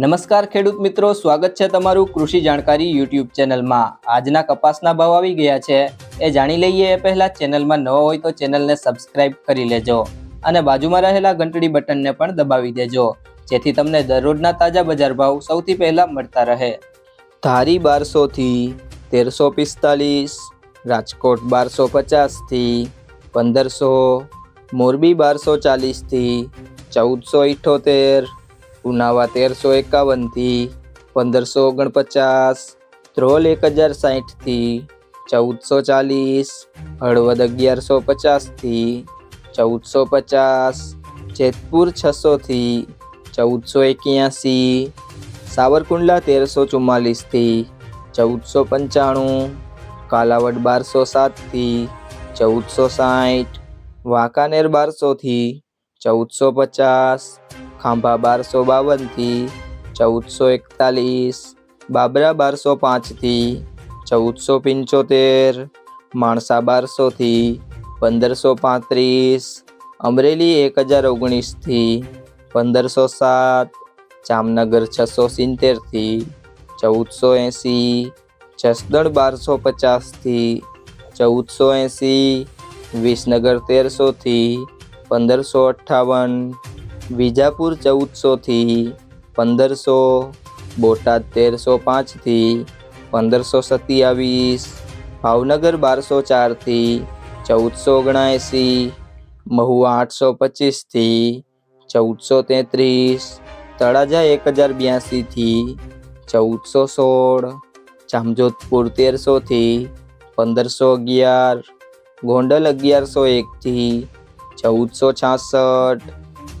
નમસ્કાર ખેડૂત મિત્રો, સ્વાગત છે તમારું કૃષિ જાણકારી યુટ્યુબ ચેનલમાં. આજના કપાસના ભાવ આવી ગયા છે. એ જાણી લઈએ એ પહેલાં ચેનલમાં નવો હોય તો ચેનલને સબસ્ક્રાઇબ કરી લેજો અને બાજુમાં રહેલા ઘંટડી બટનને પણ દબાવી દેજો, જેથી તમને દરરોજના તાજા બજાર ભાવ સૌથી પહેલાં મળતા રહે. ધારી બારસોથી તેરસો પિસ્તાલીસ, રાજકોટ બારસો પચાસથી પંદરસો, મોરબી બારસો ચાલીસથી ચૌદસો ઇઠ્ઠોતેર ઉનાવા તેરસો એકાવનથી પંદરસો ઓગણપચાસ, ધ્રોલ એક હજાર સાહીઠથી ચૌદસો ચાલીસ, હળવદ અગિયારસો પચાસથી ચૌદસો પચાસ, જેતપુર છસોથી ચૌદસો એક્યાસી, સાવરકુંડલા તેરસો ચુમ્માલીસથી ચૌદસો પંચાણું, કાલાવડ બારસો સાતથી ચૌદસો સાઠ વાંકાનેર બારસોથી ચૌદસો પચાસ ખાંભા બારસો બાવનથી ચૌદસો એકતાલીસ, બાબરા બારસો પાંચથી ચૌદસો પંચોતેર, માણસા બારસોથી પંદરસો પાંત્રીસ, અમરેલી એક હજાર ઓગણીસથી પંદરસો સાત, જામનગર છસો સિત્તેરથી ચૌદસો એંસી, જસદણ બારસો પચાસથી ચૌદસો એંસી, વિસનગર તેરસોથી પંદરસો અઠ્ઠાવન વિજાપુર ચૌદસોથી પંદરસો, બોટાદ તેરસો પાંચથી પંદરસો સત્યાવીસ, ભાવનગર બારસો ચારથી ચૌદસો ઓગણએંસી મહુવા આઠસો પચીસથી ચૌદસો તેત્રીસ, તળાજા એક હજાર બ્યાસીથી ચૌદસો સોળ, જામજોધપુર તેરસોથી પંદરસો અગિયાર, ગોંડલ અગિયારસો એકથી ચૌદસો છાસઠ